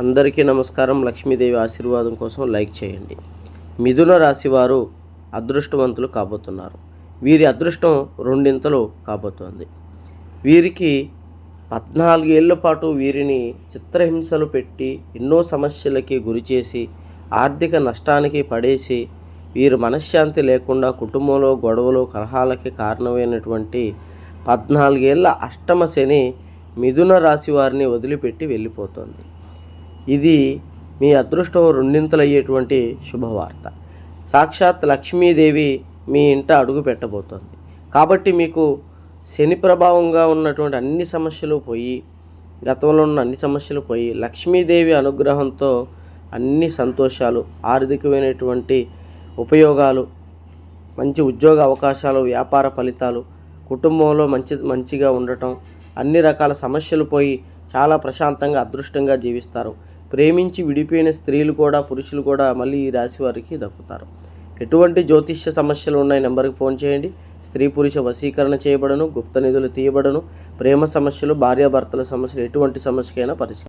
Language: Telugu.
అందరికీ నమస్కారం. లక్ష్మీదేవి ఆశీర్వాదం కోసం లైక్ చేయండి. మిథున రాశి వారు అదృష్టవంతులు కాబోతున్నారు. వీరి అదృష్టం రెండింతలు కాబోతోంది. వీరికి పద్నాలుగేళ్ళ పాటు వీరిని చిత్రహింసలు పెట్టి ఎన్నో సమస్యలకి గురి చేసి ఆర్థిక నష్టానికి పడేసి వీరు మనశ్శాంతి లేకుండా కుటుంబంలో గొడవలు కలహాలకి కారణమైనటువంటి పద్నాలుగేళ్ళ అష్టమ శని మిథున రాశి వారిని వదిలిపెట్టి వెళ్ళిపోతుంది. ఇది మీ అదృష్టం రెండింతలయ్యేటువంటి శుభవార్త. సాక్షాత్ లక్ష్మీదేవి మీ ఇంట అడుగు పెట్టబోతోంది. కాబట్టి మీకు శని ప్రభావంగా ఉన్నటువంటి అన్ని సమస్యలు పోయి గతంలో ఉన్న అన్ని సమస్యలు పోయి లక్ష్మీదేవి అనుగ్రహంతో అన్ని సంతోషాలు ఆర్థికమైనటువంటి ఉపయోగాలు మంచి ఉద్యోగ అవకాశాలు వ్యాపార ఫలితాలు కుటుంబంలో మంచి మంచిగా ఉండటం అన్ని రకాల సమస్యలు పోయి చాలా ప్రశాంతంగా అదృష్టంగా జీవిస్తారు. ప్రేమించి విడిపోయిన స్త్రీలు కూడా పురుషులు కూడా మళ్ళీ ఈ రాశి వారికి దక్కుతారు. ఎటువంటి జ్యోతిష్య సమస్యలు ఉన్నాయి నెంబర్కి ఫోన్ చేయండి. స్త్రీ పురుష వశీకరణ చేయబడను గుప్త నిధులు తీయబడను. ప్రేమ సమస్యలు భార్యాభర్తల సమస్యలు ఎటువంటి సమస్యకైనా పరిష్కారం